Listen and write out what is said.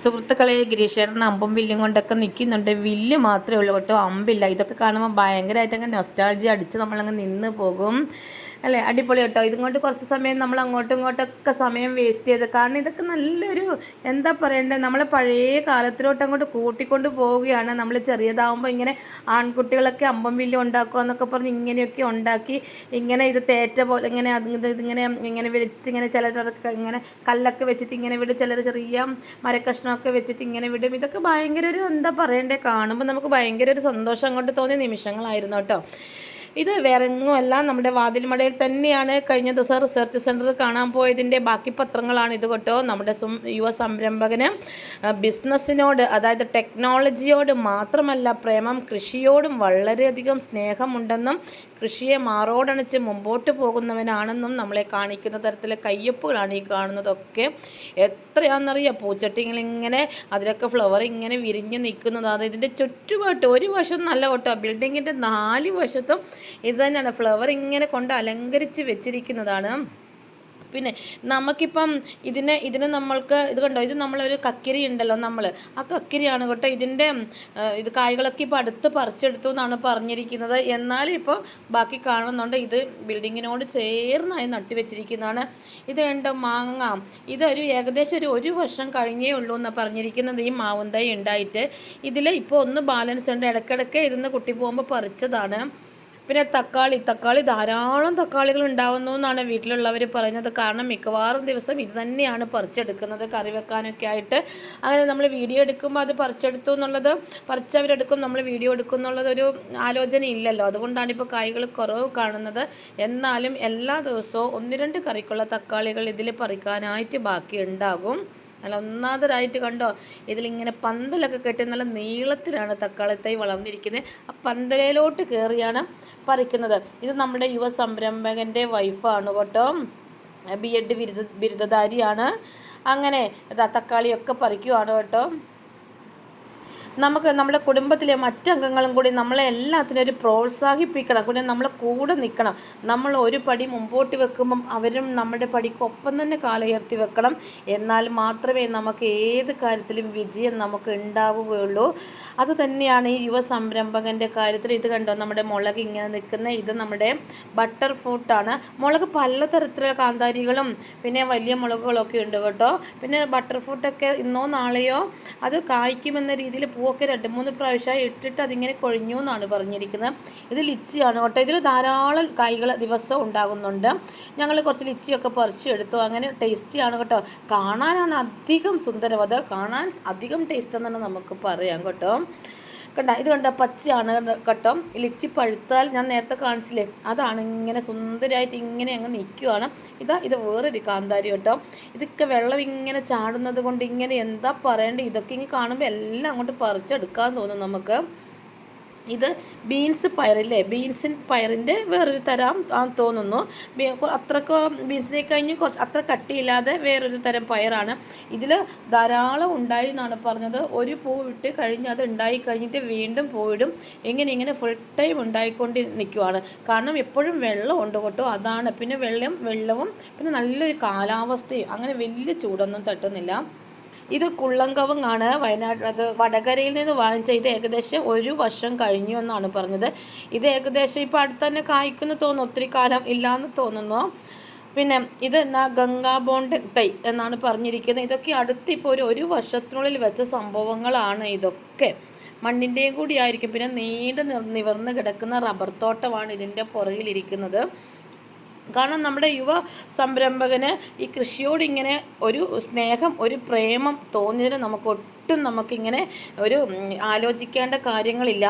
സുഹൃത്തുക്കളെ ഗിരീഷേട്ടൻ അമ്പും വില്ലും കൊണ്ടൊക്കെ നിൽക്കുന്നുണ്ട് വില്ല് മാത്രമേ ഉള്ളൂ കേട്ടോ അമ്പില്ല. ഇതൊക്കെ കാണുമ്പോൾ ഭയങ്കരമായിട്ട് അങ്ങ് നൊസ്റ്റാൾജി അടിച്ച് നമ്മളങ്ങ് നിന്ന് പോകും. അല്ലേ? അടിപൊളി കേട്ടോ. ഇതും കൊണ്ട് കുറച്ച് സമയം നമ്മൾ അങ്ങോട്ടും ഇങ്ങോട്ടൊക്കെ സമയം വേസ്റ്റ് ചെയ്ത് കാരണം ഇതൊക്കെ നല്ലൊരു എന്താ പറയണ്ടേ നമ്മൾ പഴയ കാലത്തിലോട്ട് അങ്ങോട്ട് കൂട്ടിക്കൊണ്ട് പോവുകയാണ്. നമ്മൾ ചെറിയതാവുമ്പോൾ ഇങ്ങനെ ആൺകുട്ടികളൊക്കെ അമ്പം വില്ല് ഉണ്ടാക്കുക എന്നൊക്കെ പറഞ്ഞ് ഇങ്ങനെയൊക്കെ ഉണ്ടാക്കി ഇങ്ങനെ ഇത് തേറ്റ പോലെ ഇങ്ങനെ അത് ഇതിങ്ങനെ ഇങ്ങനെ വിളിച്ച് ഇങ്ങനെ ചിലരൊക്കെ ഇങ്ങനെ കല്ലൊക്കെ വെച്ചിട്ട് ഇങ്ങനെ വിടും. ചിലർ ചെറിയ മരക്കഷ്ണമൊക്കെ വെച്ചിട്ട് ഇങ്ങനെ വിടും. ഇതൊക്കെ ഭയങ്കര ഒരു എന്താ പറയണ്ടേ? കാണുമ്പോൾ നമുക്ക് ഭയങ്കര ഒരു സന്തോഷം അങ്ങോട്ട് തോന്നിയ നിമിഷങ്ങളായിരുന്നു കേട്ടോ. ഇത് വേറെ എങ്ങുമല്ല നമ്മുടെ വാതിൽമടയിൽ തന്നെയാണ് കഴിഞ്ഞ ദിവസം റിസർച്ച് സെന്റർ കാണാൻ പോയതിന്റെ ബാക്കി പത്രങ്ങളാണ് ഇത് കേട്ടോ. നമ്മുടെ യുവ സംരംഭകന് ബിസിനസ്സിനോട് അതായത് ടെക്നോളജിയോട് മാത്രമല്ല പ്രേമം കൃഷിയോടും വളരെയധികം സ്നേഹമുണ്ടെന്നും കൃഷിയെ മാറോടണിച്ച് മുമ്പോട്ട് പോകുന്നവനാണെന്നും നമ്മളെ കാണിക്കുന്ന തരത്തിലെ കയ്യൊപ്പുകളാണ് ഈ കാണുന്നതൊക്കെ. എത്രയാണെന്നറിയാം? പൂച്ചട്ടിങ്ങൾ ഇങ്ങനെ അതിലൊക്കെ ഫ്ലവർ ഇങ്ങനെ വിരിഞ്ഞ് നിൽക്കുന്നത്. അത് ഇതിന്റെ ചുറ്റുപാട്ട് ഒരു വശം നല്ല കേട്ടോ. ബിൽഡിങ്ങിന്റെ നാല് വശത്തും ഇത് തന്നെയാണ്. ഫ്ലവർ ഇങ്ങനെ കൊണ്ട് അലങ്കരിച്ച് വെച്ചിരിക്കുന്നതാണ്. പിന്നെ നമുക്കിപ്പം ഇതിനെ ഇതിന് നമ്മൾക്ക് ഇത് കണ്ടോ? ഇത് നമ്മളൊരു കക്കിരി ഉണ്ടല്ലോ നമ്മൾ ആ കക്കിരിയാണ് കേട്ടോ ഇതിന്റെ ഇത് കായ്കളൊക്കെ ഇപ്പോൾ അടുത്ത് പറിച്ചെടുത്തു എന്നാണ് പറഞ്ഞിരിക്കുന്നത്. എന്നാലും ഇപ്പോൾ ബാക്കി കാണുന്നുണ്ട്. ഇത് ബിൽഡിങ്ങിനോട് ചേർന്നായി നട്ടി വെച്ചിരിക്കുന്നതാണ്. ഇത് കണ്ടോ മാങ്ങ? ഇതൊരു ഏകദേശം ഒരു ഒരു വർഷം കഴിഞ്ഞേ ഉള്ളൂ എന്നാണ് പറഞ്ഞിരിക്കുന്നത് ഈ മാവുന്തൈ ഉണ്ടായിട്ട്. ഇതിൽ ഇപ്പോൾ ഒന്ന് ബാലൻസ് ഉണ്ട്. ഇടയ്ക്കിടയ്ക്ക് ഇതിന്ന് കുട്ടി പോകുമ്പോൾ പറിച്ചതാണ്. പിന്നെ തക്കാളി തക്കാളി ധാരാളം തക്കാളികൾ ഉണ്ടാകുന്നു എന്നാണ് വീട്ടിലുള്ളവർ പറയുന്നത്. കാരണം മിക്കവാറും ദിവസം ഇത് തന്നെയാണ് പറിച്ചെടുക്കുന്നത് കറി വെക്കാനൊക്കെ ആയിട്ട്. അങ്ങനെ നമ്മൾ വീഡിയോ എടുക്കുമ്പോൾ അത് പറിച്ചെടുത്തു എന്നുള്ളത് പറിച്ചവരെടുക്കും നമ്മൾ വീഡിയോ എടുക്കും എന്നുള്ളതൊരു ആലോചന ഇല്ലല്ലോ. അതുകൊണ്ടാണ് ഇപ്പോൾ കായ്കൾ കുറവ് കാണുന്നത്. എന്നാലും എല്ലാ ദിവസവും ഒന്ന് രണ്ട് കറിക്കുള്ള തക്കാളികൾ ഇതിൽ പറിക്കാനായിട്ട് ബാക്കി ഉണ്ടാകും നല്ല ഒന്നാമതൊരായിട്ട് കണ്ടോ ഇതിലിങ്ങനെ പന്തലൊക്കെ കെട്ടി നല്ല നീളത്തിലാണ് തക്കാളി തൈ വളർന്നിരിക്കുന്നത് ആ പന്തലയിലോട്ട് കയറിയാണ് പറിക്കുന്നത്. ഇത് നമ്മുടെ യുവ സംരംഭകന്റെ വൈഫാണ് കേട്ടോ. ബി എഡ് ബിരുദ ബിരുദധാരിയാണ്. അങ്ങനെ തക്കാളിയൊക്കെ പറിക്കുവാണ് കേട്ടോ. നമുക്ക് നമ്മുടെ കുടുംബത്തിലെ മറ്റംഗങ്ങളും കൂടി നമ്മളെ എല്ലാത്തിനും ഒരു പ്രോത്സാഹിപ്പിക്കണം കൂടെ നമ്മളെ കൂടെ നിൽക്കണം നമ്മൾ ഒരു പടി മുമ്പോട്ട് വെക്കുമ്പം അവരും നമ്മുടെ പടിക്കൊപ്പം തന്നെ കാലുയർത്തി വെക്കണം. എന്നാൽ മാത്രമേ നമുക്ക് ഏത് കാര്യത്തിലും വിജയം നമുക്ക് ഉണ്ടാവുകയുള്ളൂ. അത് തന്നെയാണ് ഈ യുവ സംരംഭകന്റെ കാര്യത്തിൽ. ഇത് കണ്ടോ? നമ്മുടെ മുളക് ഇങ്ങനെ നിൽക്കുന്ന ഇത് നമ്മുടെ ബട്ടർ ഫ്രൂട്ടാണ് മുളക് പലതരത്തിലുള്ള കാന്താരികളും പിന്നെ വലിയ മുളകുകളൊക്കെ ഉണ്ട് കേട്ടോ. പിന്നെ ബട്ടർ ഫ്രൂട്ടൊക്കെ ഇന്നോ നാളെയോ അത് കായ്ക്കുമെന്ന രീതിയിൽ പൂവൊക്കെ രണ്ട് മൂന്ന് പ്രാവശ്യമായി ഇട്ടിട്ട് അതിങ്ങനെ കൊഴിഞ്ഞു എന്നാണ് പറഞ്ഞിരിക്കുന്നത്. ഇത് ലിച്ചിയാണ് കേട്ടോ. ഇതിൽ ധാരാളം കായ്കൾ ദിവസം ഉണ്ടാകുന്നുണ്ട്. ഞങ്ങൾ കുറച്ച് ലിച്ചിയൊക്കെ പറിച്ചെടുത്തു അങ്ങനെ ടേസ്റ്റിയാണ് കേട്ടോ. കാണാനാണ് അധികം സുന്ദരം. അത് കാണാൻ അധികം ടേസ്റ്റ് എന്ന് തന്നെ നമുക്ക് പറയാം കേട്ടോ. കണ്ട ഇത് കണ്ട പച്ചയാണ് കേട്ടോ. ലിച്ചി പഴുത്താൽ ഞാൻ നേരത്തെ കാണിച്ചില്ലേ? അതാണ് ഇങ്ങനെ സുന്ദരമായിട്ട് ഇങ്ങനെ അങ്ങ് നിൽക്കുവാണ്. ഇതാ ഇത് വേറൊരു കാന്താരി കേട്ടോ. ഇതൊക്കെ വെള്ളം ഇങ്ങനെ ചാടുന്നത് കൊണ്ട് ഇങ്ങനെ എന്താ പറയേണ്ടത് ഇതൊക്കെ ഇങ്ങനെ കാണുമ്പോൾ എല്ലാം അങ്ങോട്ട് പറിച്ചെടുക്കാൻ തോന്നും നമുക്ക്. ഇത് ബീൻസ് പയറില്ലേ? ബീൻസിൻ പയറിന്റെ വേറൊരു തരം തോന്നുന്നു. അത്രയ്ക്ക് ബീൻസിനെ കഴിഞ്ഞ് കുറച്ച് അത്ര കട്ടിയില്ലാതെ വേറൊരു തരം പയറാണ്. ഇതിൽ ധാരാളം ഉണ്ടായി എന്നാണ് പറഞ്ഞത്. ഒരു പൂ ഇട്ട് കഴിഞ്ഞ് അത് ഉണ്ടായി കഴിഞ്ഞിട്ട് വീണ്ടും പൂവിടും. ഇങ്ങനെ ഇങ്ങനെ ഫുൾ ടൈം ഉണ്ടായിക്കൊണ്ട് നിൽക്കുവാണ് കാരണം എപ്പോഴും വെള്ളം ഉണ്ട് കേട്ടോ. അതാണ്. പിന്നെ വെള്ളം വെള്ളവും പിന്നെ നല്ലൊരു കാലാവസ്ഥയും. അങ്ങനെ വലിയ ചൂടൊന്നും തട്ടുന്നില്ല. ഇത് കുള്ളംകവങ്ങാണ്. വയനാട് അത് വടകരയിൽ നിന്ന് വാങ്ങിച്ച ഇത് ഏകദേശം ഒരു വർഷം കഴിഞ്ഞു എന്നാണ് പറഞ്ഞത്. ഇത് ഏകദേശം ഇപ്പോൾ അടുത്ത് തന്നെ കായ്ക്കുന്നു തോന്നുന്നു. ഒത്തിരി കാലം ഇല്ലയെന്ന് തോന്നുന്നു. പിന്നെ ഇത് എന്നാ ഗംഗാ ബോണ്ട് തൈ എന്നാണ് പറഞ്ഞിരിക്കുന്നത്. ഇതൊക്കെ അടുത്തിപ്പോൾ ഒരു ഒരു വർഷത്തിനുള്ളിൽ വെച്ച സംഭവങ്ങളാണ് ഇതൊക്കെ. മണ്ണിന്റെയും കൂടി ആയിരിക്കും. പിന്നെ നീണ്ട് നിവർന്ന് കിടക്കുന്ന റബ്ബർ തോട്ടമാണ് ഇതിന്റെ പുറകിലിരിക്കുന്നത് കാരണം നമ്മുടെ യുവ സംരംഭകന് ഈ കൃഷിയോട് ഇങ്ങനെ ഒരു സ്നേഹം ഒരു പ്രേമം തോന്നിയതിന് നമുക്ക് ഒട്ടും നമുക്കിങ്ങനെ ഒരു ആലോചിക്കേണ്ട കാര്യങ്ങളില്ല.